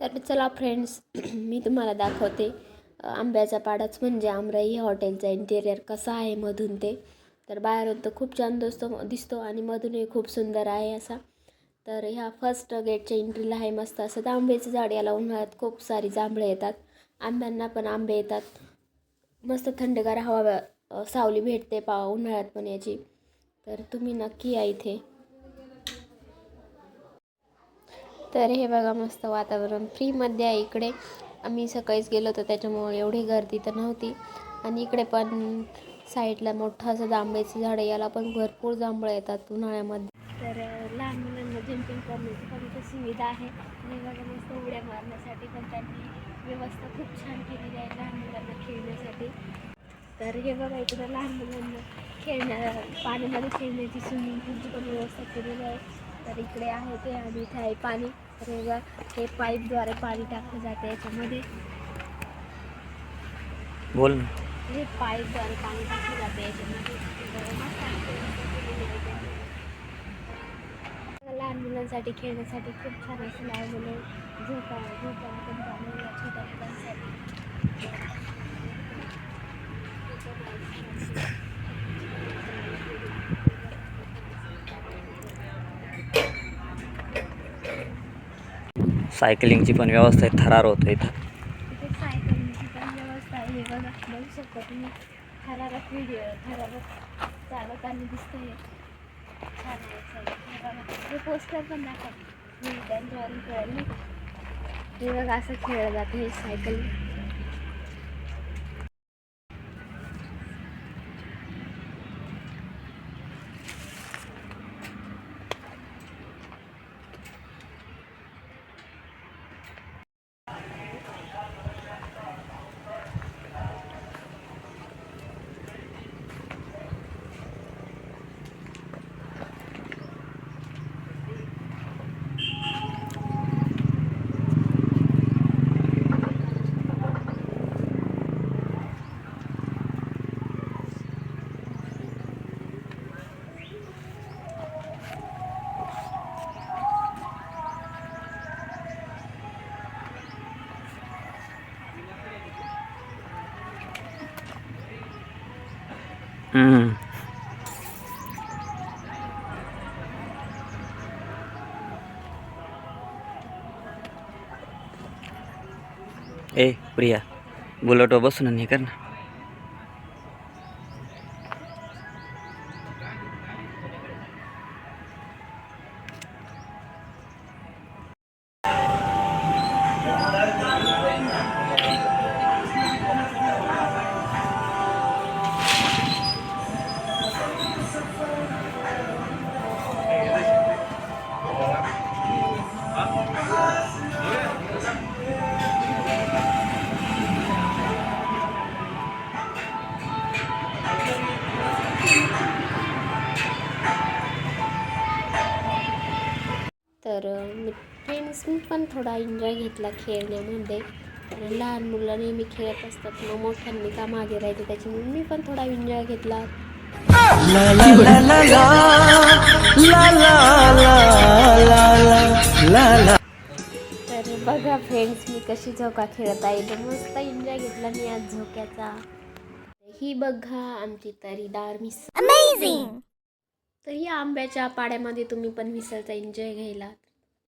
तर चला फ्रेंड्स मी तुम्हाला दाखवते आंब्याचा पाडाच म्हणजे आमराई हॉटेलचा इंटेरियर कसा आहे मधून ते. तर बाहेरून तर खूप छान दोस्त दिसतो आणि मधूनही खूप सुंदर आहे असा. तर ह्या फर्स्ट गेटच्या एंट्रीला आहे मस्त असं आंब्याचं झाड याला उन्हाळ्यात खूप सारी जांभळं येतात. आंब्यांना पण आंबे येतात. मस्त थंडगार हवा सावली भेटते पा उन्हाळ्यात पण याची. तर तुम्ही नक्की या इथे. तर हे बघा मस्त वातावरण. फ्रीमध्ये आहे इकडे. आम्ही सकाळीच गेलो होतो त्याच्यामुळे एवढी गर्दी तर नव्हती. आणि इकडे पण साईडला मोठं असं जांभळीचं झाड आहे याला पण भरपूर जांभळं येतात उन्हाळ्यामध्ये. तर लहान मुलांना जिमपिंग करण्याची पण इथं सुविधा आहे. आणि बघा मस्त उड्या मारण्यासाठी पण त्यांनी व्यवस्था खूप छान केलेली आहे लहान मुलांना खेळण्यासाठी. तर हे बघा इकडं लहान मुलांना खेळण्या पाण्यामध्ये खेळण्याची स्विमिंग पूलची पण व्यवस्था केलेली आहे. तर इकडे आहे ते आणि इथे आहे पाणी. तर हे पाईपद्वारे पाणी टाकलं जातं याच्यामध्ये. बोल ना. हे पाईपद्वारे पाणी टाकलं जातं याच्यामध्ये. लहान मुलांसाठी खेळण्यासाठी खूप छान असं लावलेलं आहे झोपा झोपा पण आहे छोट्या मुलांसाठी सायकलिंगची पण व्यवस्था आहे थरार होतो इथं. तिथे सायकलिंगची पण व्यवस्था आहे हे बघा बघू शकता तुम्ही. थरारक व्हिडिओ थरारक चालवताना दिसतंय. छान आहे सगळं. हे बघा हे पोस्टर पण दाखव. मी त्यांच्यावरून कळेल नाही का? हे बघा असं खेळलं जातं हे cycle. Hmm. Eh, pria. Bulat obat senangnya karena. तर मी फ्रेंड्सनी पण थोडा एन्जॉय घेतला खेळण्यामध्ये. लहान मुलं नेहमी खेळत असतात मग मोठ्यांनी का मागे राहायचे? त्याच्यामुळे मी पण थोडा एन्जॉय घेतला. तर बघा फ्रेंड्स मी कशी झोका खेळत आहे. तर मस्त एन्जॉय घेतला मी आज झोक्याचा. ही बघा आमची तरीदार मिस तर या आंब्याच्या पाड्यामध्ये तुम्ही पण मिसळचा एन्जॉय घ्यायला.